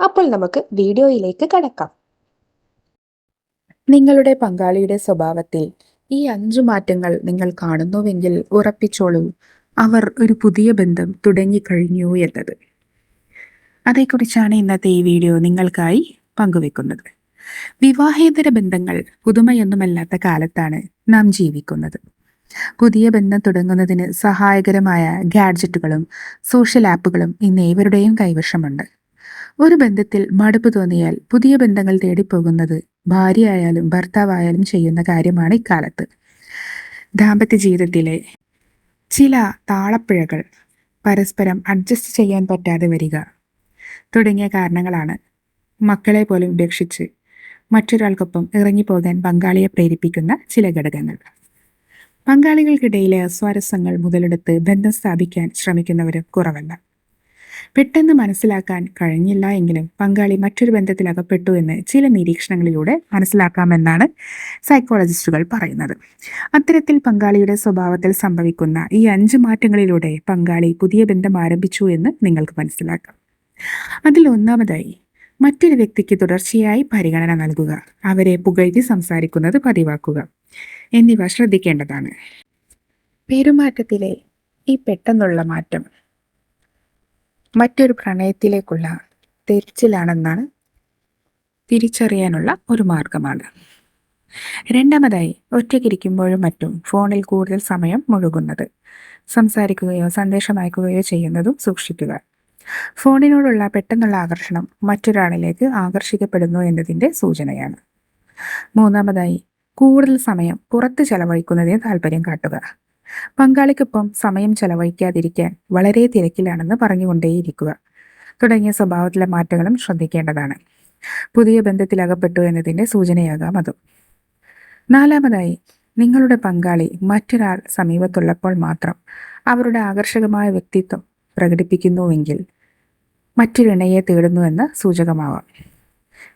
അപ്പോൾ നമുക്ക് വീഡിയോയിലേക്ക് കടക്കാം. നിങ്ങളുടെ പങ്കാളിയുടെ സ്വഭാവത്തിൽ ഈ അഞ്ചു മാറ്റങ്ങൾ നിങ്ങൾ കാണുന്നുവെങ്കിൽ ഉറപ്പിച്ചോളൂ അവർ ഒരു പുതിയ ബന്ധം തുടങ്ങിക്കഴിഞ്ഞു എന്നത്. അതേക്കുറിച്ചാണ് ഇന്നത്തെ ഈ വീഡിയോ നിങ്ങൾക്കായി പങ്കുവെക്കുന്നത്. വിവാഹേതര ബന്ധങ്ങൾ പുതുമയൊന്നുമല്ലാത്ത കാലത്താണ് നാം ജീവിക്കുന്നത്. പുതിയ ബന്ധം തുടങ്ങുന്നതിന് സഹായകരമായ ഗാഡ്ജറ്റുകളും സോഷ്യൽ ആപ്പുകളും ഇന്ന് ഏവരുടെയും കൈവശമുണ്ട്. ഒരു ബന്ധത്തിൽ മടുപ്പ് തോന്നിയാൽ പുതിയ ബന്ധങ്ങൾ തേടിപ്പോകുന്നത് ഭാര്യയായാലും ഭർത്താവായാലും ചെയ്യുന്ന കാര്യമാണ് ഇക്കാലത്ത്. ദാമ്പത്യ ജീവിതത്തിലെ ചില താളപ്പിഴകൾ പരസ്പരം അഡ്ജസ്റ്റ് ചെയ്യാൻ പറ്റാതെ വരിക തുടങ്ങിയ കാരണങ്ങളാണ് മക്കളെ പോലും ഉപേക്ഷിച്ച് മറ്റൊരാൾക്കൊപ്പം ഇറങ്ങിപ്പോകാൻ പങ്കാളിയെ പ്രേരിപ്പിക്കുന്ന ചില ഘടകങ്ങൾ. പങ്കാളികൾക്കിടയിലെ അസ്വാരസ്യങ്ങൾ മുതലെടുത്ത് ബന്ധം സ്ഥാപിക്കാൻ ശ്രമിക്കുന്നവരും കുറവല്ല. പെട്ടെന്ന് മനസ്സിലാക്കാൻ കഴിഞ്ഞില്ല എങ്കിലും പങ്കാളി മറ്റൊരു ബന്ധത്തിൽ അകപ്പെട്ടു എന്ന് ചില നിരീക്ഷണങ്ങളിലൂടെ മനസ്സിലാക്കാമെന്നാണ് സൈക്കോളജിസ്റ്റുകൾ പറയുന്നത്. അത്തരത്തിൽ പങ്കാളിയുടെ സ്വഭാവത്തിൽ സംഭവിക്കുന്ന ഈ അഞ്ച് മാറ്റങ്ങളിലൂടെ പങ്കാളി പുതിയ ബന്ധം ആരംഭിച്ചു എന്ന് നിങ്ങൾക്ക് മനസ്സിലാക്കാം. അതിൽ ഒന്നാമതായി മറ്റൊരു വ്യക്തിക്ക് തുടർച്ചയായി പരിഗണന നൽകുക അവരെ പുകഴ്ത്തി സംസാരിക്കുന്നത് പതിവാക്കുക എന്നിവ ശ്രദ്ധിക്കേണ്ടതാണ്. പെരുമാറ്റത്തിലെ ഈ പെട്ടെന്നുള്ള മാറ്റം മറ്റൊരു പ്രണയത്തിലേക്കുള്ള തെരിച്ചിലാണെന്നാണ് തിരിച്ചറിയാനുള്ള ഒരു മാർഗമാണ്. രണ്ടാമതായി ഒറ്റയ്ക്കിരിക്കുമ്പോഴും മറ്റും ഫോണിൽ കൂടുതൽ സമയം മുഴുകുന്നത് സംസാരിക്കുകയോ സന്ദേശം അയക്കുകയോ ചെയ്യുന്നതും സൂക്ഷിക്കുക. ഫോണിനോടുള്ള പെട്ടെന്നുള്ള ആകർഷണം മറ്റൊരാളിലേക്ക് ആകർഷിക്കപ്പെടുന്നു എന്നതിന്റെ സൂചനയാണ്. മൂന്നാമതായി കൂടുതൽ സമയം പുറത്ത് ചെലവഴിക്കുന്നതിന് താല്പര്യം കാട്ടുക. പങ്കാളിക്കൊപ്പം സമയം ചെലവഴിക്കാതിരിക്കാൻ വളരെ തിരക്കിലാണെന്ന് പറഞ്ഞുകൊണ്ടേയിരിക്കുക. തുടങ്ങിയ സ്വഭാവത്തിലെ മാറ്റങ്ങളും ശ്രദ്ധിക്കേണ്ടതാണ്. പുതിയ ബന്ധത്തിൽ അകപ്പെട്ടു എന്നതിന്റെ സൂചനയാകാം അതും. നാലാമതായി നിങ്ങളുടെ പങ്കാളി മറ്റൊരാൾ സമീപത്തുള്ളപ്പോൾ മാത്രം അവരുടെ ആകർഷകമായ വ്യക്തിത്വം പ്രകടിപ്പിക്കുന്നുവെങ്കിൽ മറ്റൊരു ഇണയെ തേടുന്നുവെന്ന് സൂചകമാവാം.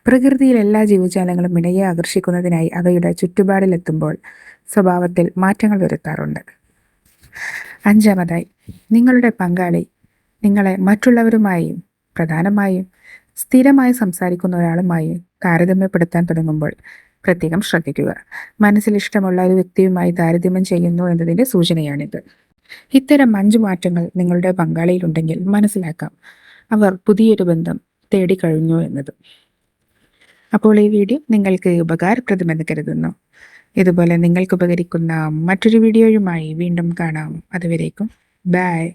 പ്രകൃതിയിൽ എല്ലാ ജീവജാലങ്ങളും ഇണയെ ആകർഷിക്കുന്നതിനായി അവയുടെ ചുറ്റുപാടിലെത്തുമ്പോൾ സ്വഭാവത്തിൽ മാറ്റങ്ങൾ വരുത്താറുണ്ട്. അഞ്ചാമതായി നിങ്ങളുടെ പങ്കാളി നിങ്ങളെ മറ്റുള്ളവരുമായും പ്രധാനമായും സ്ഥിരമായി സംസാരിക്കുന്ന ഒരാളുമായി താരതമ്യപ്പെടുത്താൻ തുടങ്ങുമ്പോൾ പ്രത്യേകം ശ്രദ്ധിക്കുക. മനസ്സിൽ ഇഷ്ടമുള്ള ഒരു വ്യക്തിയുമായി താരതമ്യം ചെയ്യുന്നു എന്നതിന്റെ സൂചനയാണിത്. ഇത്തരം അഞ്ചു മാറ്റങ്ങൾ നിങ്ങളുടെ പങ്കാളിയിലുണ്ടെങ്കിൽ മനസ്സിലാക്കാം. അവർ പുതിയൊരു ബന്ധം തേടിക്കഴിഞ്ഞു എന്നത്. അപ്പോൾ ഈ വീഡിയോ നിങ്ങൾക്ക് ഉപകാരപ്രദമെന്ന് കരുതുന്നു. ഇതുപോലെ നിങ്ങൾക്ക് ഉപകരിക്കുന്ന മറ്റൊരു വീഡിയോയുമായി വീണ്ടും കാണാം. അതുവരേക്കും ബായ്